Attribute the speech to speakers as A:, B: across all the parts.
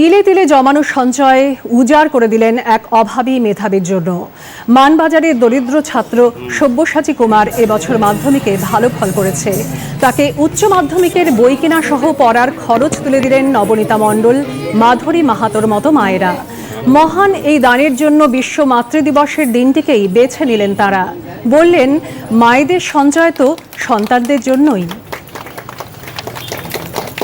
A: তিলে তিলে জমানো সঞ্চয় উজাড় করে দিলেন এক অভাবী মেধাবীর জন্য। মানবাজারের দরিদ্র ছাত্র সব্যসাচী কুমার এবছর মাধ্যমিকে ভালো ফল করেছে। তাকে উচ্চ মাধ্যমিকের বই কেনা সহ পড়ার খরচ তুলে দিলেন নবনীতা মণ্ডল, মাধুরী মাহাতোর মতো মায়েরা। মহান এই দানের জন্য বিশ্ব মাতৃদিবসের দিনটিকেই বেছে নিলেন তারা। বললেন, মায়েদের সঞ্চয় তো সন্তানদের জন্যই।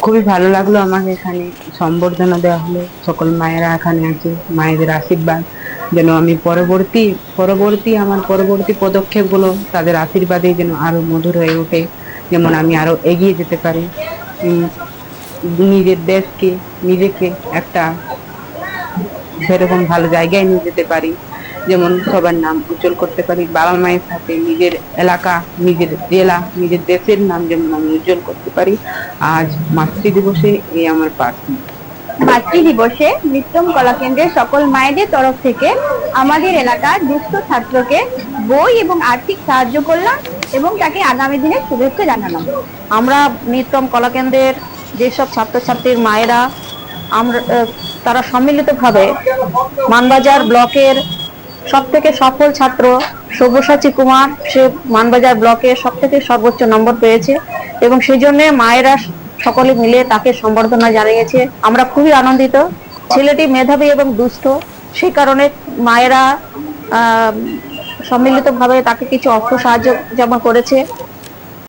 B: খুবই ভালো লাগল আমাকে এখানে সম্বর্ধনা দেওয়া হলো। সকল মায়েরা এখানে আছে, মায়েদের আশীর্বাদ। যেন আমি পরবর্তী পরবর্তী আমার পরবর্তী পদক্ষেপগুলো তাদের আশীর্বাদে যেন আরও মধুর হয়ে ওঠে, যেমন আমি আরও এগিয়ে যেতে পারি। নিজের দেশকে, নিজেকে একটা সেরকম ভালো জায়গায় নিয়ে যেতে পারি। যেমন সবার নাম উজ্জ্বল করতে পারি, বাবা মায়ের সাথে নিজের এলাকা, নিজের জেলা, নিজের দেশের নাম যেমন আমি উজ্জ্বল করতে পারি। আজ মাতৃ দিবসে এই আমার প্রার্থনা।
C: মাতৃ দিবসে নিত্যম কলা কেন্দ্রের সকল মায়েদের তরফ থেকে আমাদের এলাকার দুস্থ ছাত্রকে বই এবং আর্থিক সাহায্য করলাম এবং তাকে আগামী দিনে শুভেচ্ছা জানালাম।
D: আমরা নিত্যম কলাকেন্দ্রের যেসব ছাত্রছাত্রীর মায়েরা, আমরা, তারা সম্মিলিতভাবে মানবাজার ব্লকের সব থেকে সফল ছাত্র সব্যসাচী কুমার, সে মানবাজার ব্লকে সব থেকে সর্বোচ্চ নম্বর পেয়েছে এবং সেই জন্য মায়েরা সকলে মিলে তাকে সম্বর্ধনা জানিয়েছে। আমরা খুবই আনন্দিত। ছেলেটি মেধাবী এবং দুষ্ট সেই কারণে মায়েরা সম্মিলিতভাবে তাকে কিছু অর্থ সাহায্য যেমন করেছে।